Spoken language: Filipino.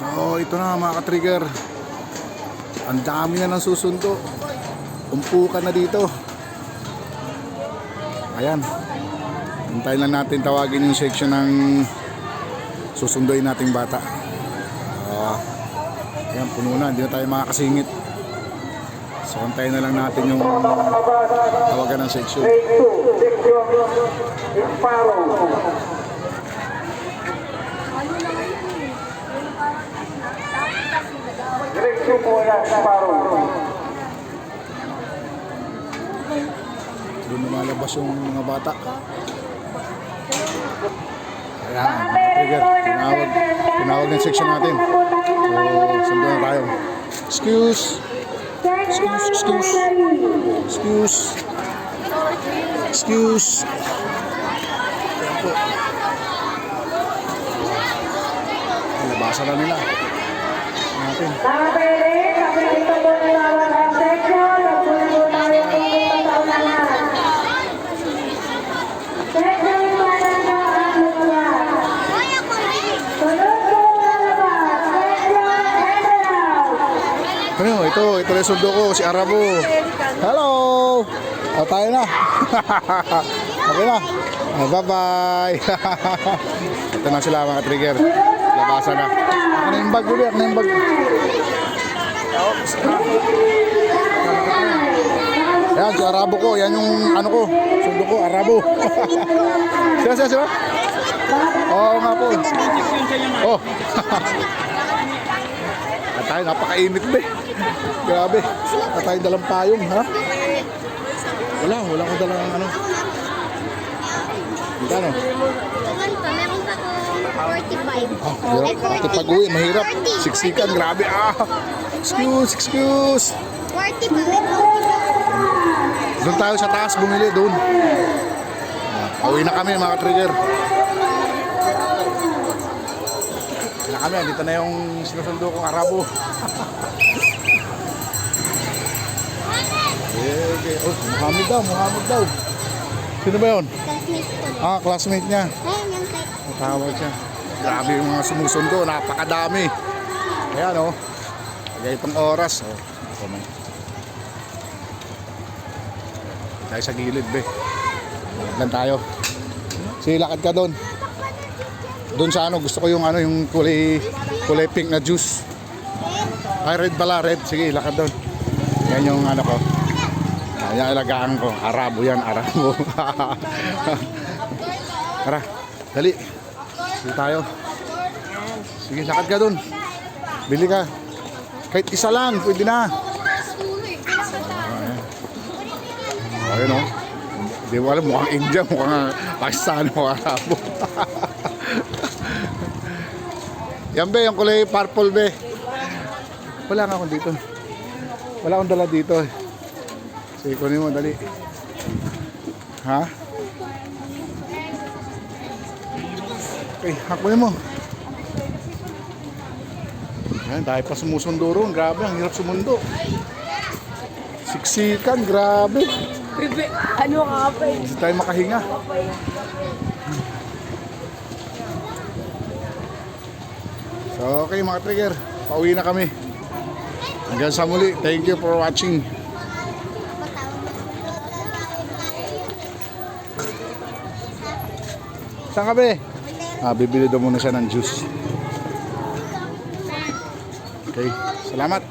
So, ito na mga ka-trigger. Ang dami na ng susundo. Umpukan na dito. Ayan. Hintayin lang natin tawagin yung section ng susunduin nating bata. Ah, ayan, puno na. Hindi na tayo makakasingit. So, hintayin na lang natin yung tawagan ng section. 2, section Imparo. Ano na ngayon eh? Yung parang dati kasi nag-away Grade 2 po yan, Imparo. Doon lumalabas yung mga bata. Ayan, trigger. Tinawag, tinawag ng section natin. So, sundo na tayo. Excuse. Excuse, excuse. Excuse. Excuse. Ayan po. Labasan na nila. Natin. Ano, ito, ito yung sundo ko, si Arabo. Hello! O, tayo na. okay na. Bye-bye. ito na sila mga trigger. Labasan na. Ako na yung bag ulit, ako yung bag. Yan, si Arabo ko. Yan yung ano ko. Sundo ko, Arabo. sila, sila, sila. Oo nga po. Oh. At tayo, napakainit ba eh. Grabe. At tayo dalang payong, ha? Wala, wala ko dalang ano. Magkano? Meron pa, meron pa kung 45. Ah, hirap. Ito pag-uwi, mahirap. Siksikan, grabe. Ah, excuse, excuse. 40 pa, may 40 Doon tayo sa taas, bumili doon. Pauwi na kami, mga trigger. Pauwi na kami, dito na yung sinusundo kong Arabo. okay, okay. Oh, Muhammad daw, Muhammad daw. Sino ba yun? Classmate ko. Ah, classmate niya. Ayun yung kay Tawag siya. Grabe yung mga sumusundo, napakadami. Ayan o. Oh. Kaya itong oras. Oh. Ako. Tayo sa gilid, be. Lang tayo. Sige, lakad ka doon. Doon sa ano, gusto ko yung ano, yung kulay, kulay pink na juice. Ay, red pala, red. Sige, lakad doon. Yan yung ano ko. Yan ilagaan ko. Arabo yan, Arabo. Tara, dali. Sige tayo. Sige, lakad ka doon. Bili ka. Kahit isa lang, pwede na. Ayun o. Hindi mo alam, mukhang India, mukhang Pakistan, mukhang Arabo. Yan be, yung kulay purple be. Wala nga akong dito. Wala akong dala dito. eh. Sige, kunin mo, dali. Ha? Okay, hakunin mo. Yan, dahil pa sumusundo ron. Grabe, ang hirap sumundo. Siksikan, grabe. Bebe, ano ka pa eh? Hindi tayo makahinga. So, okay mga trigger. Pauwi na kami. Hanggang sa muli. Thank you for watching. Saan ka be? Ah, bibili daw muna siya ng juice. Okay, salamat.